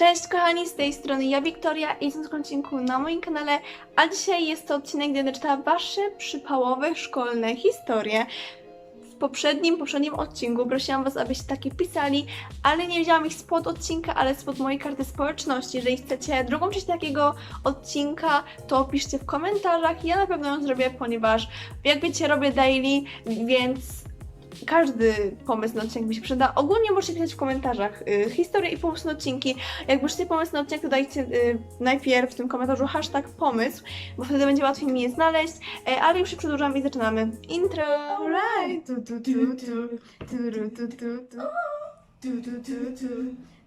Cześć kochani, z tej strony ja Wiktoria i jestem w odcinku na moim kanale, a dzisiaj jest to odcinek, gdzie będę czytała wasze przypałowe szkolne historie. W poprzednim, poprzednim odcinku prosiłam was, abyście takie pisali, ale nie wzięłam ich spod odcinka, ale spod mojej karty społeczności. Jeżeli chcecie drugą część takiego odcinka, to piszcie w komentarzach. Ja na pewno ją zrobię, ponieważ jak wiecie, robię daily, więc każdy pomysł na odcinek mi się przyda. Ogólnie możecie pisać w komentarzach y, historie i pomysły na odcinki. Jak macie pomysł na odcinek, to dajcie y, najpierw w tym komentarzu hashtag pomysł, bo wtedy będzie łatwiej mi je znaleźć. E, ale już się przedłużam i zaczynamy. Intro! Alright. Tu, tu, tu, tu. Turu, tu, tu, tu. Tu, tu, tu, tu.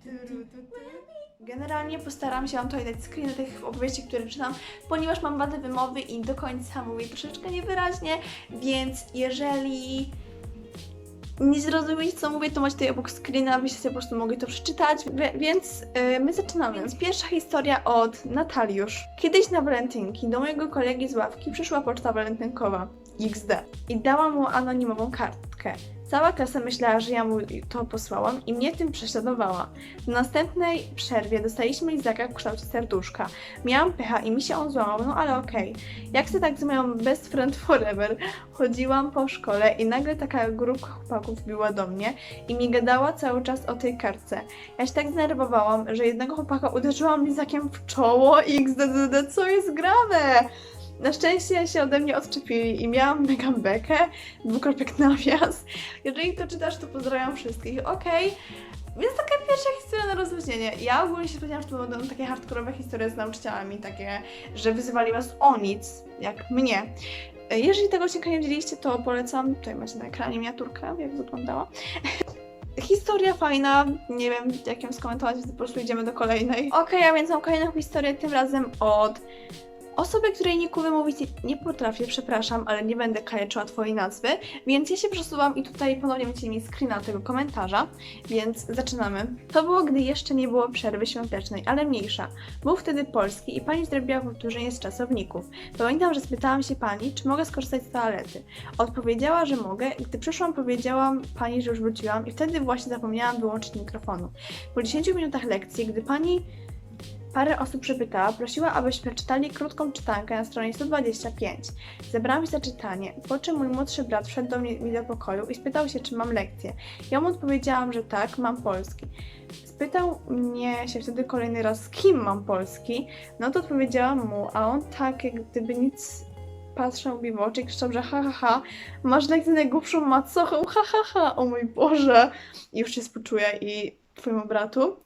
Turu, tu, tu. Generalnie postaram się Wam tutaj dać screeny tych opowieści, które czytam, ponieważ mam wadę wymowy i do końca mówię troszeczkę niewyraźnie, więc jeżeli nie zrozumiecie co mówię, to macie tutaj obok screena, abyście sobie po prostu mogli to przeczytać, Wie- więc yy, my zaczynamy. Pierwsza historia od Nataliusz. Kiedyś na walentynki do mojego kolegi z ławki przyszła poczta walentynkowa XD i dała mu anonimową kartkę. Cała klasa myślała, że ja mu to posłałam i mnie tym prześladowała. W następnej przerwie dostaliśmy lizaka w kształcie serduszka. Miałam pecha i mi się on złamał, no ale okej. Jak chcę tak z moją best friend forever, chodziłam po szkole i nagle taka grupka chłopaków biła do mnie i mi gadała cały czas o tej kartce. Ja się tak zdenerwowałam, że jednego chłopaka uderzyłam lizakiem w czoło i xddd, co jest grane? Na szczęście się ode mnie odczepili i miałam mega bekę, dwukropek nawias. Jeżeli to czytasz, to pozdrawiam wszystkich, okej? Więc taka pierwsza historia na rozluźnienie. Ja ogólnie się spodziewałam, że to będą takie hardkorowe historie z nauczycielami, takie, że wyzywali was o nic, jak mnie. Jeżeli tego odcinka nie widzieliście, to polecam, tutaj macie na ekranie miniaturkę, jak wyglądała. Historia fajna, nie wiem jak ją skomentować, więc po prostu idziemy do kolejnej. Okej, a więc mam kolejną historię, tym razem od osoby, której niku wymówić nie potrafię, przepraszam, ale nie będę kaleczyła twojej nazwy, więc ja się przesuwam i tutaj ponownie będziecie mieli screena tego komentarza, więc zaczynamy. To było, gdy jeszcze nie było przerwy świątecznej, ale mniejsza. Był wtedy polski i pani zrobiła powtórzenie z czasowników. Pamiętam, że spytałam się pani, czy mogę skorzystać z toalety. Odpowiedziała, że mogę gdy przyszłam, powiedziałam pani, że już wróciłam i wtedy właśnie zapomniałam wyłączyć mikrofonu. Po 10 minutach lekcji, gdy pani Parę osób przypytała, prosiła, abyśmy czytali krótką czytankę na stronie 125. Zebrałam się za czytanie, po czym mój młodszy brat wszedł do mnie mi do pokoju i spytał się, czy mam lekcję. Ja mu odpowiedziałam, że tak, mam polski. Spytał mnie się wtedy kolejny raz, z kim mam polski, no to odpowiedziałam mu, a on tak, jak gdyby nic patrzył mi w oczy i krzyczał, że ha, ha, ha, masz lekcję najgłupszą macochą, ha, ha, ha, o mój Boże. I już się współczuję i twojemu bratu.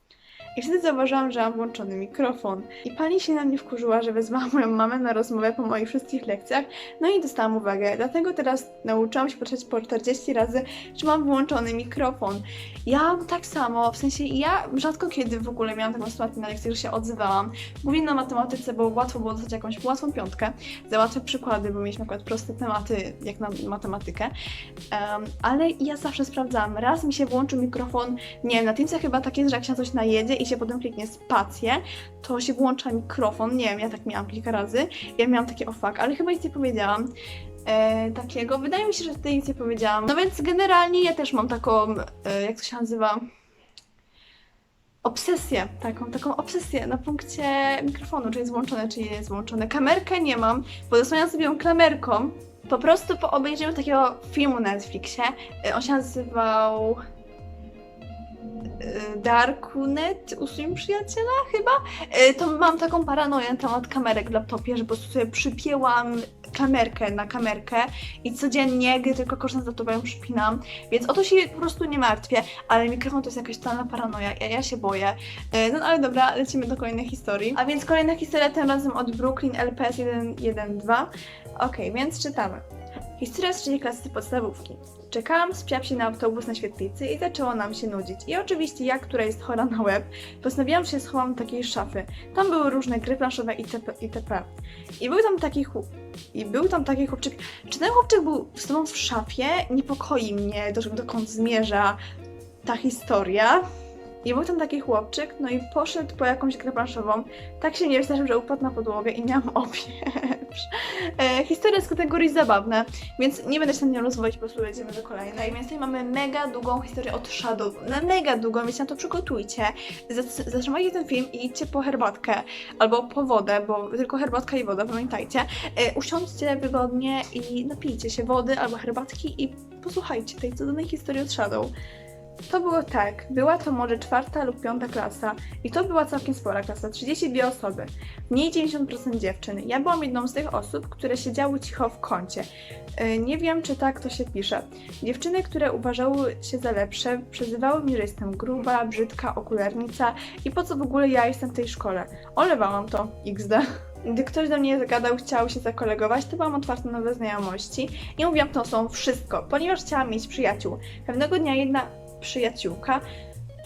I wtedy zauważyłam, że mam włączony mikrofon. I pani się na mnie wkurzyła, że wezwała moją mamę na rozmowę po moich wszystkich lekcjach, no i dostałam uwagę. Dlatego teraz nauczyłam się patrzeć po 40 razy, czy mam włączony mikrofon. Ja tak samo, w sensie ja rzadko kiedy w ogóle miałam taką sytuację na lekcjach, że się odzywałam. Głównie na matematyce, bo łatwo było dostać jakąś łatwą piątkę, za łatwe przykłady, bo mieliśmy akurat proste tematy, jak na matematykę. Em, ale ja zawsze sprawdzałam. Raz mi się włączył mikrofon, nie na Teamsie chyba tak jest, że jak się na coś najedzie i się potem kliknie spację, to się włącza mikrofon. Nie wiem, ja tak miałam kilka razy. Ja miałam takie o fuck, ale chyba nic nie powiedziałam. E, takiego. Wydaje mi się, że wtedy nic nie powiedziałam. No więc generalnie ja też mam taką, e, jak to się nazywa? Obsesję, taką, taką obsesję na punkcie mikrofonu, czy jest włączone, czy nie jest włączone. Kamerkę nie mam, bo zasłaniam sobie ją klamerką. Po prostu po obejrzeniu takiego filmu na Netflixie, e, on się nazywał Darknet u swoim przyjaciela chyba, E, to mam taką paranoję na temat kamerek w laptopie, że po prostu sobie przypięłam kamerkę na kamerkę i codziennie, gdy tylko korzystam z laptopa, ją przypinam, więc o to się po prostu nie martwię, ale mikrofon to jest jakaś totalna paranoja, ja, ja się boję. E, No ale dobra, lecimy do kolejnej historii. A więc kolejna historia tym razem od Brooklyn LPS 112. Okej, więc czytamy. Historia z trzeciej klasy podstawówki. Czekałam z psiapsi na autobus na świetlicy i zaczęło nam się nudzić. I oczywiście ja, która jest chora na łeb, postanowiłam, się schowam do takiej szafy. Tam były różne gry planszowe itp. itp. I był tam taki chłop... I był tam taki chłopczyk. Czy ten chłopczyk był z tobą w szafie? Niepokoi mnie, do, dokąd zmierza ta historia. I był tam taki chłopczyk, no i poszedł po jakąś grę planszową. Tak się nie wystraszył, że upadł na podłogę i miałam obie. E, historia z kategorii zabawne, więc nie będę się nad nią rozwodzić, po prostu lecimy do kolejnej. Więc tutaj mamy mega długą historię od Shadow. Na mega długą, więc na to przygotujcie. Zatrzymajcie ten film i idźcie po herbatkę albo po wodę, bo tylko herbatka i woda, pamiętajcie. E, usiądźcie wygodnie i napijcie się wody albo herbatki i posłuchajcie tej cudownej historii od Shadow. To było tak, była to może czwarta lub piąta klasa i to była całkiem spora klasa, 32 osoby, w niej 90% dziewczyn. Ja byłam jedną z tych osób, które siedziały cicho w kącie. Yy, Nie wiem, czy tak to się pisze. Dziewczyny, które uważały się za lepsze, przezywały mnie, że jestem gruba, brzydka, okularnica i po co w ogóle ja jestem w tej szkole. Olewałam to, XD. Gdy ktoś do mnie zagadał, chciał się zakolegować, to byłam otwarta na nowe znajomości i mówiłam tą osobą wszystko, ponieważ chciałam mieć przyjaciół. Pewnego dnia jedna przyjaciółka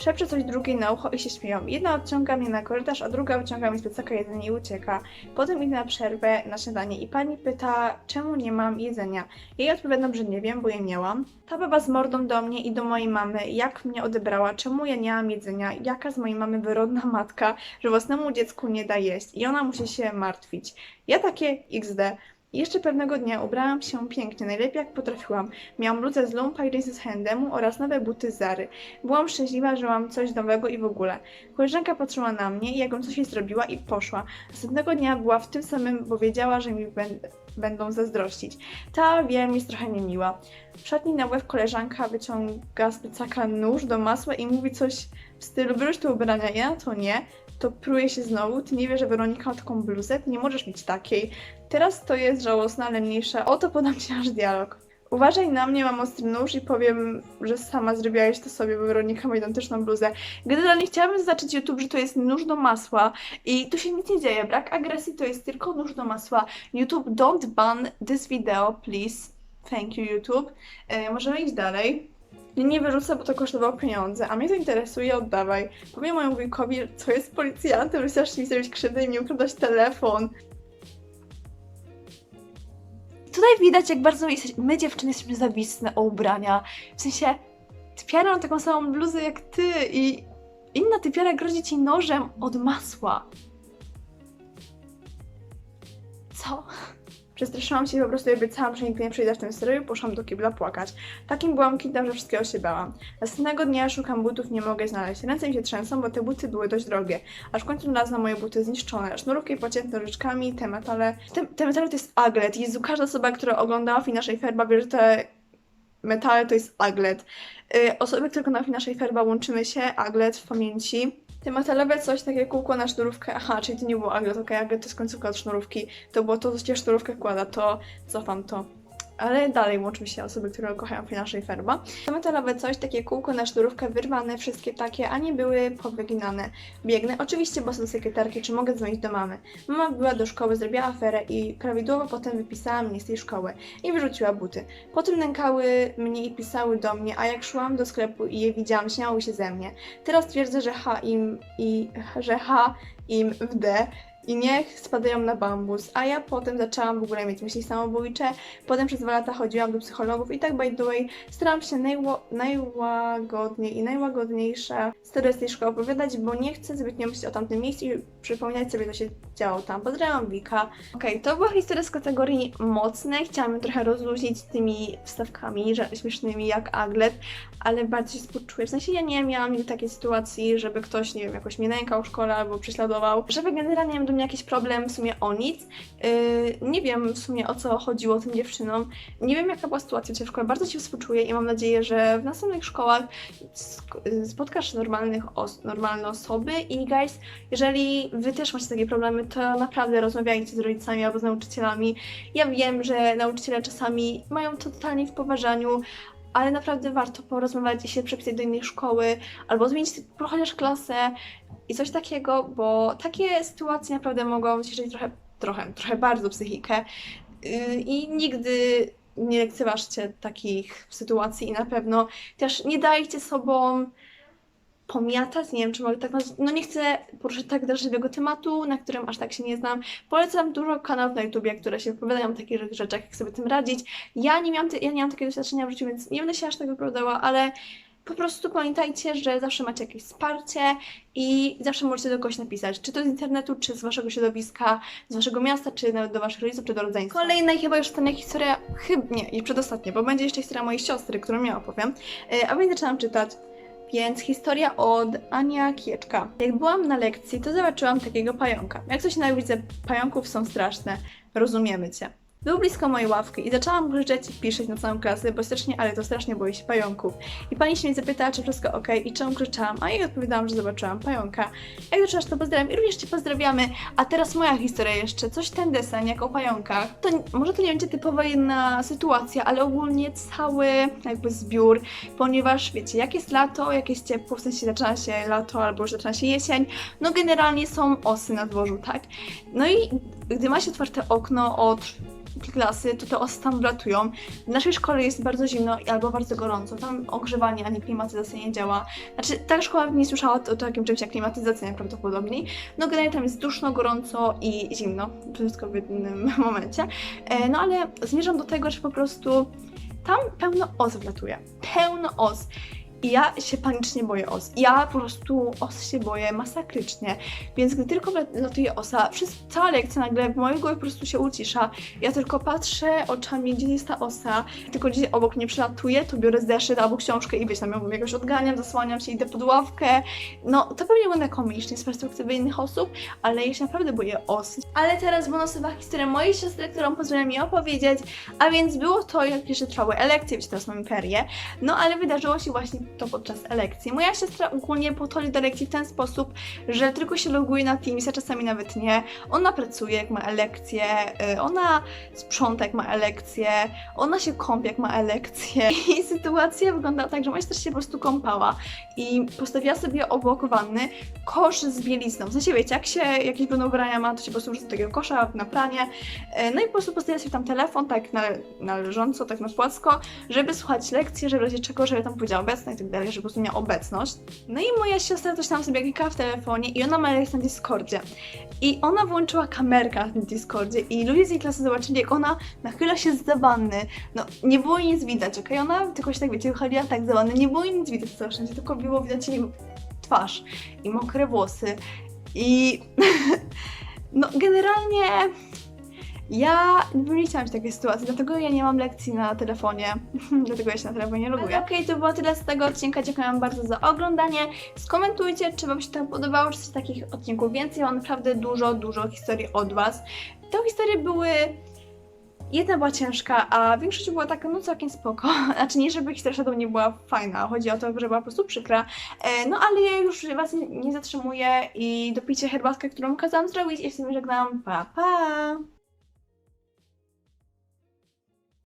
szepcze coś drugiej na ucho i się śmieją. Jedna odciąga mnie na korytarz, a druga wyciąga mi z plecaka jedzenie i ucieka. Potem idę na przerwę na śniadanie i pani pyta, czemu nie mam jedzenia. Jej odpowiadam, że nie wiem, bo je miałam. Ta baba z mordą do mnie i do mojej mamy, jak mnie odebrała, czemu ja nie mam jedzenia, jaka z mojej mamy wyrodna matka, że własnemu dziecku nie da jeść i ona musi się martwić. Ja takie XD. Jeszcze pewnego dnia ubrałam się pięknie, najlepiej jak potrafiłam. Miałam bluzę z Lumpa i jeansy z H&M oraz nowe buty z Zary. Byłam szczęśliwa, że mam coś nowego i w ogóle. Koleżanka patrzyła na mnie, jakbym coś jej zrobiła i poszła. Następnego dnia była w tym samym, bo wiedziała, że mi bę- będą zazdrościć. Ta, wiem, jest trochę niemiła. W szatni na łeb koleżanka wyciąga z plecaka nóż do masła i mówi coś w stylu, bierzesz te ubrania, ja to nie. To pruje się znowu, ty nie wiesz, że Weronika ma taką bluzę, ty nie możesz mieć takiej. Teraz to jest żałosne, ale mniejsze. Oto podam ci nasz dialog. Uważaj na mnie, mam ostry nóż i powiem, że sama zrobiłaś to sobie, bo Weronika ma identyczną bluzę. Generalnie chciałabym zaznaczyć YouTube, że to jest nóż do masła i tu się nic nie dzieje. Brak agresji to jest tylko nóż do masła. YouTube, don't ban this video, please. Thank you, YouTube. E, możemy iść dalej. Nie, nie wyrzucę, bo to kosztowało pieniądze, a mnie to interesuje, oddawaj. Powiem mojemu wujkowi, co jest policjantem, że chcesz mi zrobić krzywdę i mi ukradać telefon. Tutaj widać, jak bardzo my dziewczyny jesteśmy zawisne o ubrania. W sensie, typiara ma taką samą bluzę jak ty i inna typiara grozi ci nożem od masła. Co? Przestraszyłam się i po prostu obiecałam, że nigdy nie przejdę w tym stroju, poszłam do kibla płakać. Takim byłam kidem, że wszystkiego się bałam. Następnego dnia szukam butów, nie mogę znaleźć. Ręce mi się trzęsą, bo te buty były dość drogie. Aż w końcu znalazłam moje buty zniszczone. Sznurówki pocięte nożyczkami, te metale... Te, te metale to jest aglet. Jezu, każda osoba, która oglądała Finaszej Ferba wie, że te metale to jest aglet. Y, osoby, które oglądają Finaszej Ferba, łączymy się, aglet w pamięci. Te metalowe coś, takie kółko na sznurówkę, aha, czyli to nie było aglet, okej, aglet to jest końcówka od sznurówki, to było to, co się w sznurówkę kłada, to cofam to. Ale dalej łączmy się osoby, które kochają Finasza i Ferba. To metalowe coś, takie kółko na sznurówkę wyrwane, wszystkie takie, a nie były powyginane. Biegnę, oczywiście bo są sekretarki, czy mogę dzwonić do mamy. Mama była do szkoły, zrobiła aferę i prawidłowo potem wypisała mnie z tej szkoły i wyrzuciła buty. Potem nękały mnie i pisały do mnie, a jak szłam do sklepu i je widziałam, śmiały się ze mnie. Teraz twierdzę, że H im i że H im w D i niech spadają na bambus, a ja potem zaczęłam w ogóle mieć myśli samobójcze, potem przez dwa lata chodziłam do psychologów i tak by the way staram się najłagodniej i najłagodniejsze historie z tej szkoły opowiadać, bo nie chcę zbytnio myśleć o tamtym miejscu i przypominać sobie, co się działo tam. Pozdrawiam Wika. Okej, to była historia z kategorii mocnej, chciałam ją trochę rozluźnić tymi wstawkami śmiesznymi jak Aglet, ale bardzo się współczuję. W sensie ja nie miałam takiej sytuacji, żeby ktoś, nie wiem, jakoś mnie nękał w szkole albo prześladował, żeby generalnie do mnie jakiś problem w sumie o nic. Yy, nie wiem w sumie o co chodziło tym dziewczynom. Nie wiem jaka była sytuacja w szkole. Bardzo Ci współczuję i mam nadzieję, że w następnych szkołach sk- spotkasz normalnych os- normalne osoby i guys, jeżeli Wy też macie takie problemy, to naprawdę rozmawiajcie z rodzicami albo z nauczycielami. Ja wiem, że nauczyciele czasami mają to totalnie w poważaniu, ale naprawdę warto porozmawiać i się przepisać do innej szkoły, albo zmienić chociaż klasę i coś takiego, bo takie sytuacje naprawdę mogą zniszczyć trochę, trochę, trochę bardzo psychikę. Yy, i nigdy nie lekceważcie takich sytuacji i na pewno też nie dajcie sobą pomiatać, nie wiem czy mogę tak nazwać, no nie chcę poruszyć tak drażliwego tematu, na którym aż tak się nie znam. Polecam dużo kanałów na YouTubie, które się wypowiadają o takich rzeczach, jak sobie tym radzić. Ja nie miałam, ty- ja takiego doświadczenia w życiu, więc nie będę się aż tak wypowiadała, ale po prostu pamiętajcie, że zawsze macie jakieś wsparcie i zawsze możecie do kogoś napisać, czy to z internetu, czy z waszego środowiska, z waszego miasta, czy nawet do waszych rodziców, czy do rodzeństwa. Kolejna chyba już ostatnia historia, chyba nie, i przedostatnia, bo będzie jeszcze historia mojej siostry, którą ja opowiem, E, a więc zaczęłam czytać. Więc historia od Ania Kieczka. Jak byłam na lekcji, to zobaczyłam takiego pająka. Jak coś nienawidzę, pająków są straszne. Rozumiemy cię. Był blisko mojej ławki i zaczęłam krzyczeć i piszeć na całą klasę, bo strasznie, ale to strasznie boi się pająków. I pani się mnie zapytała, czy wszystko ok i czemu krzyczałam, a jej odpowiadałam, że zobaczyłam pająka. Jak zaczęłaś, to pozdrawiam i również Cię pozdrawiamy. A teraz moja historia jeszcze, coś ten desen, jak o pająkach. To może to nie będzie typowa jedna sytuacja, ale ogólnie cały jakby zbiór, ponieważ wiecie, jak jest lato, jak jest ciepło, w sensie zaczyna się lato albo już zaczyna się jesień, no generalnie są osy na dworzu, tak? No i gdy ma się otwarte okno od klasy, to te osy tam wlatują. W naszej szkole jest bardzo zimno albo bardzo gorąco. Tam ogrzewanie ani klimatyzacja nie działa. Znaczy, ta szkoła nie słyszała o, o takim czymś jak klimatyzacja najprawdopodobniej. No generalnie tam jest duszno, gorąco i zimno. Wszystko w jednym momencie. E, no ale zmierzam do tego, że po prostu tam pełno os wlatuje. Pełno os. I ja się panicznie boję os. Ja po prostu os się boję masakrycznie. Więc gdy tylko latuje osa, przez cała lekcja nagle w mojej głowie po prostu się ucisza. Ja tylko patrzę oczami, gdzie jest ta osa, tylko gdzieś obok mnie przelatuje, to biorę zeszyt albo książkę i wiesz, tam ją jakoś odganiam, zasłaniam się, idę pod ławkę. No, to pewnie wygląda komicznie z perspektywy innych osób, ale ja się naprawdę boję os. Ale teraz bonusowa historia mojej siostry, którą pozwolę mi opowiedzieć, a więc było to, jak jeszcze trwały elekcje, wiecie, teraz mamy ferie, no ale wydarzyło się właśnie to podczas elekcji. Moja siostra ogólnie podchodzi do lekcji w ten sposób, że tylko się loguje na Teams, a czasami nawet nie. Ona pracuje jak ma elekcje, y, ona sprząta jak ma elekcje, ona się kąpie jak ma elekcje. I sytuacja wygląda tak, że moja siostra się po prostu kąpała i postawiła sobie obok wanny kosz z bielizną. W sensie wiecie, jak się jakieś będą ubrania ma, to się po prostu wrzuca do takiego kosza na pranie. E, No i po prostu postawiła sobie tam telefon, tak na, na leżąco, tak na płacko, żeby słuchać lekcji, żeby w razie czego, żeby tam powiedziała obecna i tak dalej, żeby po prostu miała obecność. No i moja siostra coś tam sobie klikała w telefonie i ona ma lekcję na Discordzie. I ona włączyła kamerkę tym Discordzie i ludzie z jej klasy zobaczyli, jak ona nachyla się z wanny. No, nie było nic widać, okej? Ona tylko się tak, wiecie, wychodziła tak z wanny, nie było nic widać całe szczęście, tylko było widać jej twarz i mokre włosy. I no, generalnie ja nie chciała mieć takiej sytuacji, dlatego ja nie mam lekcji na telefonie, dlatego ja się na telefonie loguję. Okej, to było tyle z tego odcinka, dziękuję wam bardzo za oglądanie. Skomentujcie, czy wam się to podobało, czy chcecie takich odcinków więcej, mam naprawdę dużo, dużo historii od was. Te historie były... Jedna była ciężka, a większość była taka, no całkiem spoko. Znaczy nie, żeby historia Shadow nie była fajna, chodzi o to, że była po prostu przykra. E, no ale ja już was nie, zatrzymuję i dopijcie herbatkę, którą kazałam zrobić i z tym żegnam. Pa, pa!